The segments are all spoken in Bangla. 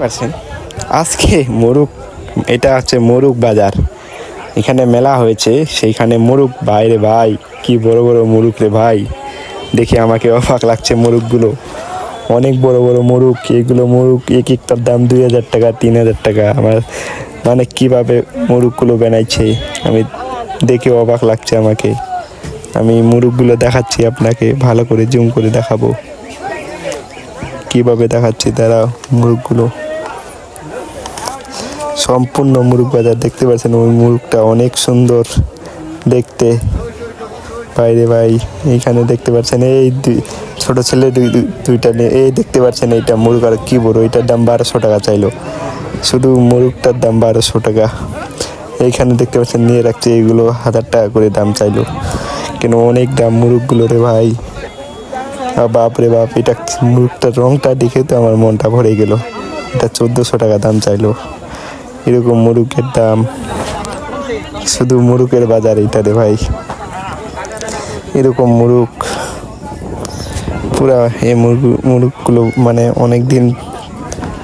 পারছেন আজকে মোরগ, এটা হচ্ছে মোরগ বাজার। এখানে মেলা হয়েছে, সেইখানে মোরগ বাইরে ভাই, কি বড় বড় মোরগ রে ভাই, দেখে আমাকে অবাক লাগছে মোরগগুলো। অনেক বড় বড় মোরগ, এগুলো মোরগ এক একটার দাম দুই হাজার টাকা, তিন হাজার টাকা। আমার মানে কীভাবে মোরগগুলো বানাইছে, আমি দেখে অবাক লাগছে আমাকে। আমি মোরগগুলো দেখাচ্ছি আপনাকে, ভালো করে জুম করে দেখাবো। কীভাবে দেখাচ্ছি তারা মুরগগুলো? সম্পূর্ণ মুরগ বাজার দেখতে পাচ্ছেন। ওই মুরগটা অনেক সুন্দর দেখতে। বাইরে ভাই, এইখানে দেখতে পাচ্ছেন, এই ছোট ছেলে দুই, দুই- দুইটা এই দেখতে পাচ্ছেন এইটা মুরগ আর কী বড় এইটার দাম বারোশো টাকা চাইলো। শুধু মুরগটার দাম বারোশো টাকা। এইখানে দেখতে পাচ্ছেন, নিয়ে রাখছে, এইগুলো হাজার টাকা করে দাম চাইলো। কেন, অনেক দাম মুরগগুলো রে ভাই। বাপ রে বাপ, এটা মুরগটার রংটা দেখে তো আমার মনটা ভরে গেল। এটা চোদ্দোশো টাকা দাম চাইলো। এরকম মুরগের দাম। শুধু মুরগের বাজার এটা রে ভাই। এরকম মুরগ পুরা এই মুরগ মুরগগুলো মানে অনেক দিন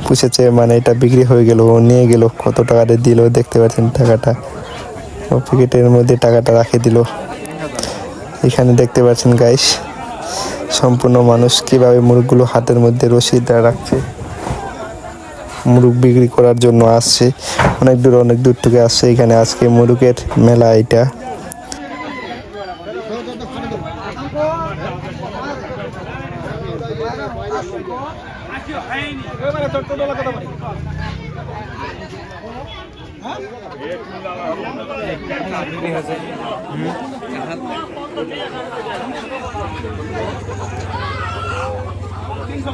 পুষেছে মানে এটা বিক্রি হয়ে গেল, ও নিয়ে গেল, কত টাকাতে দিল, দেখতে পাচ্ছেন টাকাটা। ও প্যাকেটের মধ্যে টাকাটা রাখে দিল। এখানে দেখতে পাচ্ছেন গাইস সম্পূর্ণ মানুষ কীভাবে মুরগগুলো হাতের মধ্যে রশি দেওয়া রাখছে। মুরুখ বিক্রি করার জন্য আসছে। অনেক দূর অনেক দূর থেকে আসছে এখানে আজকে মুরুকের মেলা এটা। তিনশো